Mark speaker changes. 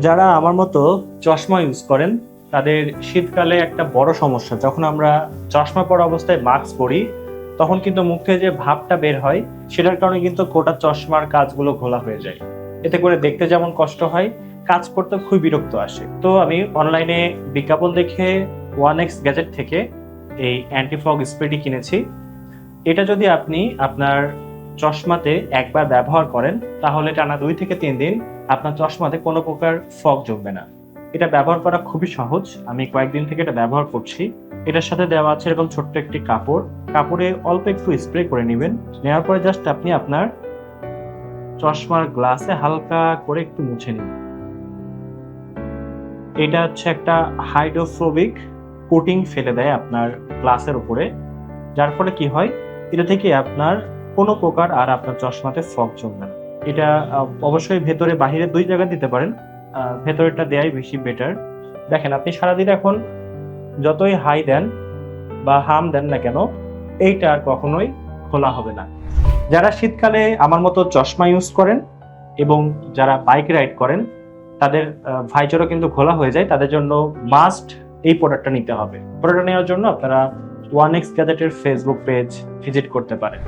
Speaker 1: যারা আমার মতো চশমা ইউজ করেন, তাদের শীতকালে একটা বড় সমস্যা। যখন আমরা চশমা পরা অবস্থায় মাস্ক পরি, তখন কিন্তু মুখ যে ভাবটা বের হয়, সেটার কারণে কিন্তু গোটা চশমার কাজগুলো ঘোলা হয়ে যায়। এতে করে দেখতে যেমন কষ্ট হয়, কাজ করতে খুব বিরক্ত আসে। তো আমি অনলাইনে বিজ্ঞাপন দেখে ওয়ান এক্স গ্যাজেট থেকে এই অ্যান্টি ফগ স্প্রেটি কিনেছি। এটা যদি আপনি আপনার চশমাতে একবার ব্যবহার করেন, তাহলে টানা দুই থেকে তিন দিন আপনার চশমাতে কোনো প্রকার ফগ জমবে না। এটা ব্যবহার করা খুবই সহজ। আমি কয়েকদিন থেকে এটা ব্যবহার করছি। এটার সাথে দেওয়া আছে এরকম ছোট্ট একটি কাপড়। কাপড়ে অল্প একটু স্প্রে করে নেবেন। নেওয়ার পরে জাস্ট আপনি আপনার চশমার গ্লাসে হালকা করে একটু মুছে নিন। এটা হচ্ছে একটা হাইড্রোফোবিক কোটিং ফেলে দেয় আপনার গ্লাসের উপরে। যার ফলে কি হয়? এটা থেকে আপনার কোনো প্রকার আর আপনার চশমাতে ফগ জমবে না। এটা অবশ্যই ভেতরে, বাহিরে দুই জায়গায় দিতে পারেন। ভেতরেরটা দেয়াই বেশি বেটার দেখেন, আপনি সারাদিন এখন যতই হাই দেন বা হাম দেন না কেন, এইটা আর কখনোই খোলা হবে না। যারা শীতকালে আমার মতো চশমা ইউজ করেন এবং যারা বাইক রাইড করেন, তাদের ভাইচরও কিন্তু খোলা হয়ে যায়। তাদের জন্য মাস্ট এই প্রোডাক্টটা নিতে হবে। প্রোডাক্টটা নেওয়ার জন্য আপনারা ওয়ান এক্স গ্যাজেটের ফেসবুক পেজ ভিজিট করতে পারেন।